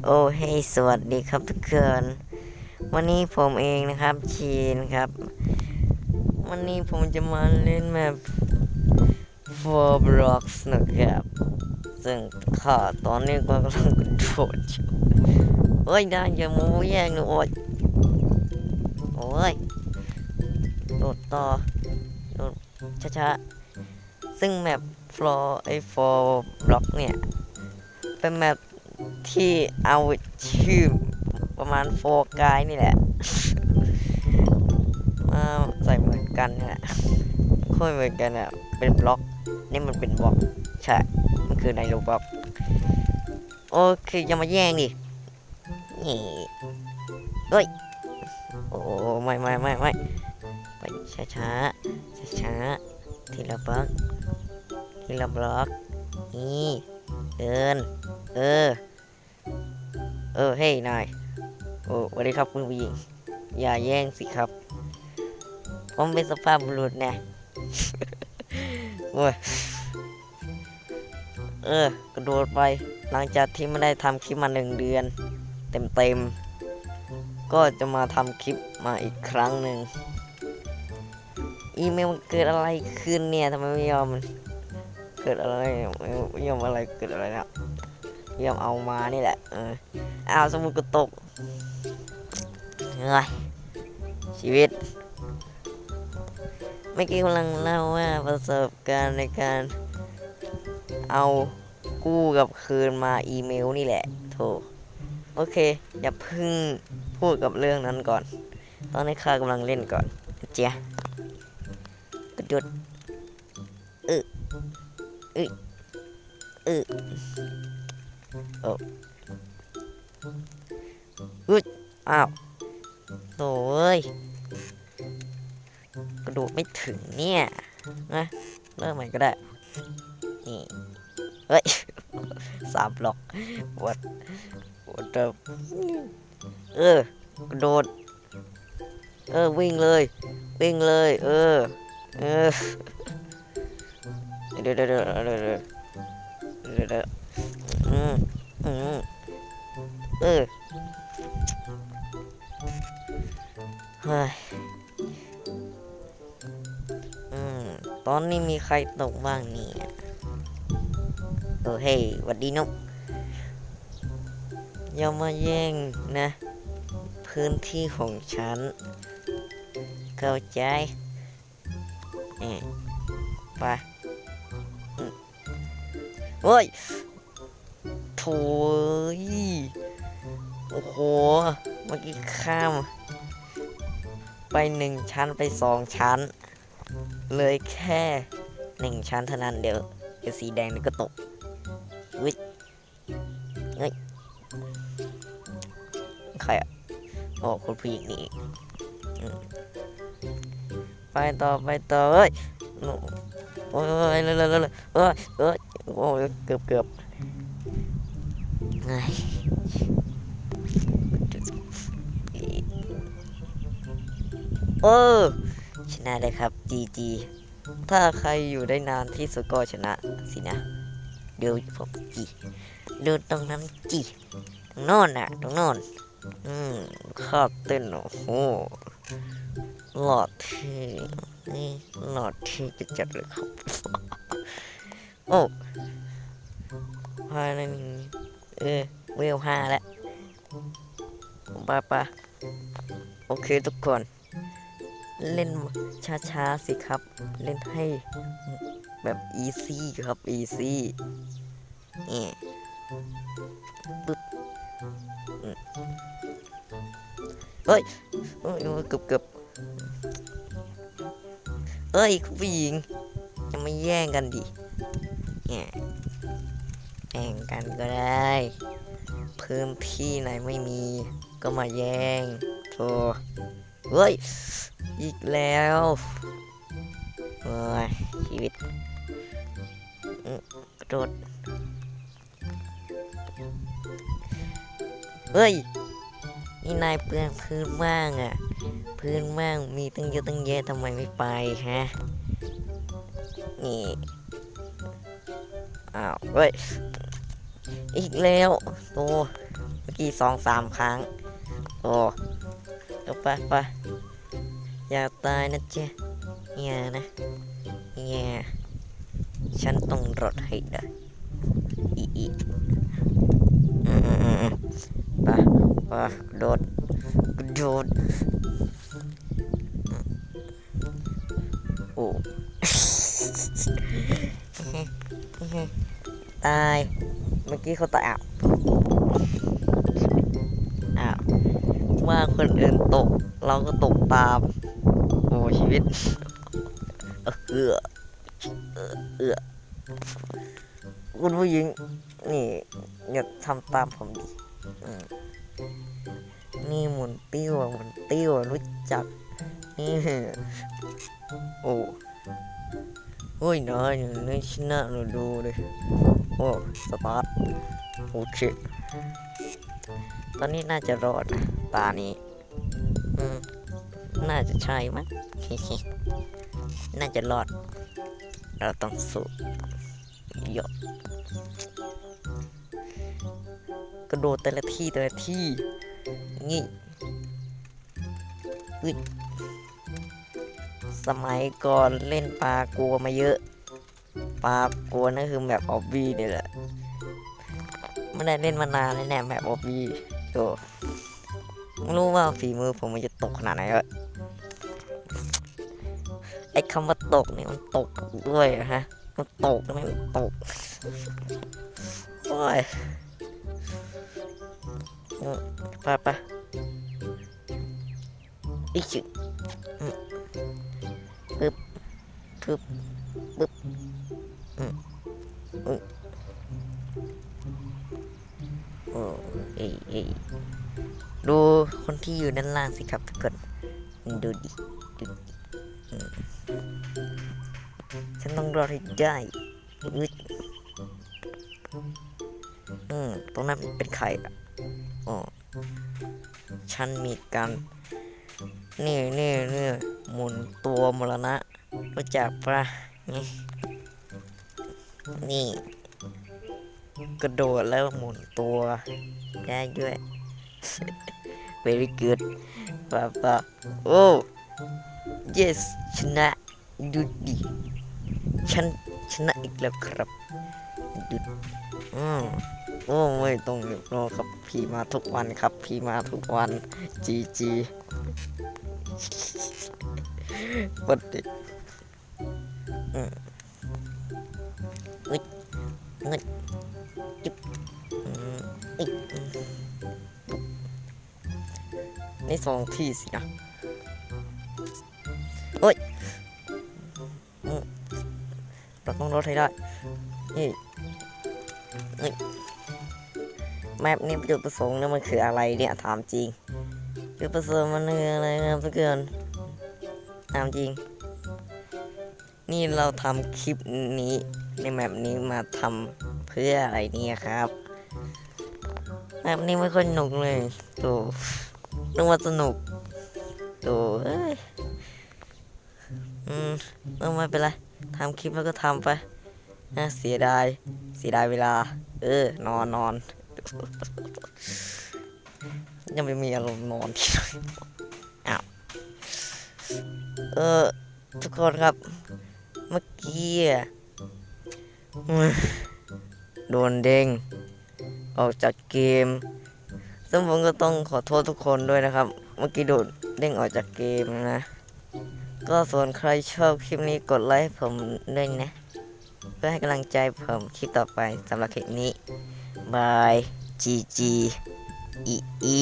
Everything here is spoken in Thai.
โอ้เฮ้ยสวัสดีครับทุกคนวันนี้ผมเองนะครับชีนครับ วันนี้ผมจะมาเล่นแมป For Blocks นะครับ ซึ่งข้าตอนนี้ก็กำลังกระโดดอยู่เฮ้ยได้อย่ามูแย่งหนูโอ๊ยโอ้ยโดดต่อโดดช้าๆซึ่งแมป For ไอ้ For Block เนี่ย เป็นแมป ที่เอาชื่อประมาณโฟกายนี่แหละมาใส่เหมือนกันนี่แหละค่อยเหมือนกันอะเป็นบล็อก นี่มันเป็นบล็อกใช่มันคือในโรบล็อกโอเคอย่ามาแย่งดินี่เฮ้ยโอ้ไม่ไม่ไม่ไม่ไปช้าช้าช้าช้าทีละบล็อกทีละบล็อกนี่เดินเออ เออเฮ้ยนายโอ้สวัสดีครับคุณผู้หญิง อย่าแย่งสิครับ ผมเป็นสภาพบุรุษนะโอ้ยเออกระโดดไปหลังจากที่ไม่ได้ทำคลิปมาหนึ่งเดือน เต็มๆ ก็จะมาทำคลิปมาอีกครั้งหนึ่งอีเมลมันเกิดอะไรขึ้นเนี่ยทำไมไม่ยอมเกิดอะไรไม่ไม่ยอมอะไรเกิดอะไรนะ ไม่ยอมเอามานี่แหละ เอออ้าวสมุดก็ตกเฮ้ยชีวิต เมื่อกี้กำลังเล่าว่าประสบการณ์ในการ เอากู้กับคืนมาอีเมลนี่แหละโถโอเค อย่าพึ่งพูดกับเรื่องนั้นก่อน ตอนนี้ข้ากำลังเล่นก่อนเจ๊ยกระโดดเออเออ เออโอ้อุ๊ยอ้าวโถ่เอ้ยกระโดดไม่ถึงเนี่ยนะเริ่มใหม่ก็ได้นี่เฮ้ยสามบล็อกวัดวัดเดิมเออกระโดดเออวิ่งเลยวิ่งเลย เออเออเดี๋ยวเดี๋ยวเดี๋ยวเดี๋ยว อืมเออเฮ้ยอืมตอนนี้มีใครตกบ้างเนี่ยเออเฮ้ยหวัดดีนกอย่ามาแย่งนะ พื้นที่ของฉัน เข้าใจเออไปโอ้ย ถยโอ้โห เมื่อกี้ข้าม ไปหนึ่งชั้นไปสองชั้น เลยแค่หนึ่งชั้นเท่านั้นเดี๋ยวเดี๋ยวสีแดงนี่ก็ตกวิเฮ้ยใครอะโอ้คนผู้หญิงนี่ไปต่อไปต่อเอ้ยโอ้โอ้ยเลยเลยเลยเอ้ยเอ้ยโอ้ยเกือบเกือบ ไงเออชนะเลยครับ GG ถ้าใครอยู่ได้นานที่สุดก็ชนะสินะ เดูผมจีดูตรงนั้นจีตรงโน่นน่ะ ตรงโน่นอืมข้าเต้นโอ้โหหลอดที่นี่หลอดที่จะจัดเลยครับ โอ้ภายในนี้ เออเวลห้าแล้วไปไปโอเคทุกคน เล่นช้าๆสิครับ เล่นให้แบบอีซี่ครับอีซี่เนี่ปึ๊บเฮ้ยเฮ้ยเกือบเกือบเอ้ยคุณผู้หญิงจะไม่แย่งกันดิเนี่ย แย่งกันก็ได้ พื้นที่ไหนไม่มี ก็มาแย่งโธ่เฮ้ย อีกแล้วโอ้ยชีวิตอืมกระโดดเฮ้ย นี่นายเปลืองพื้นว่างอะ่ะ พื้นว่างมีตั้งเยอะตั้งแยะทำไมไม่ไปฮะ นี่ อ้าว เฮ้ย อีกแล้วโตมื่อกี้สองสามครั้ง โอ้เอาไปไปอย่าตายนะเจ๊อย่านะอย่าฉันต้องรอดให้ได้อีอีไปไปะโดดโดดโอ้ ตาย กี้เขาตายอ้าวอ้าวว่าคนอื่นตก เราก็ตกตาม โอ้ชีวิต เออเออเออคุณผู้หญิง นี่อย่าทำตามผมดิมนี่หมุนติ้วหมุนติ้วรู้จัก นี่ โอ้ โอ้ยนายนี่ชนะเราดูเลยโอ้สตาร์ทโอเคตอนนี้น่าจะรอดตานี้อืมน่าจะใช่มั้งน่าจะรอด เราต้องสู้เยอะกระโดดแต่ละที่แต่ละที่ งี้อุ๊ย สมัยก่อนเล่นปลากลัวมาเยอะ ปลากลัวนั่นคือแบบออบบี้นี่แหละไม่ได้เล่นมานานเลยแน่แบบออบบี้โอ้ไม่รู้ว่าฝีมือผมมันจะตกขนาดไหนวะไอ้คำว่าตกเนี่ยมันตกด้วยนะฮะมันตกนะมันตกโอ้ยไปไปอี โอ้เอ้ยเอ้ยดูคนที่อยู่ด้านล่างสิครับทุกคนดูดิดูดิฉันต้องรอดให้ได้อึดอืมตรงนั้นเป็นใครอะอ๋อฉันมีการนี่นี่นี่หมุนตัวมรณะรู้จักปะนี่นี่ กระโดดแล้วหมุนตัวได้ด้วย very good ปะปะโอ้ yes ชนะดูดิฉันชนะอีกแล้วครับดูอืมโอ้ไม่ต้องเรียรอครับพี่มาทุกวันครับ พี่มาทุกวันจีจีปดดิอืมอึดงึด จุ๊บอืมอึดอืมปุ๊บนี่สองที่สินะโอ้ยเราต้องรถให้ได้ นี่นี่แมปนี้จุดประสงค์เนี่ยมันคืออะไรเนี่ยถามจริงจุดประสงค์มันคืออะไรครับเพื่อนถามจริง นี่เราทำคลิปนี้ในแมปนี้มาทำ เพื่ออะไรเนี่ยครับแมปนี้ไม่ค่อยสนุกเลยโตนึกว่าสนุกโตเอ้ยอืมไม่เป็นไรทำคลิปแล้วก็ทำไปนะเสียดาย เสียดายเวลา เออ นอนนอนยังไม่มีอารมณ์นอนที่ไหนอ้าวเออ ทุกคนครับ เมื่อกี้อะ โดนเด้งออกจากเกม ซึ่งผมก็ต้องขอโทษทุกคนด้วยนะครับ เมื่อกี้โดนเด้งออกจากเกมนะ ก็ส่วนใครชอบคลิปนี้กดไลค์ให้ผมด้วยนะ เพื่อให้กำลังใจผมคลิปต่อไปสำหรับคลิปนี้บายจีจีอีอี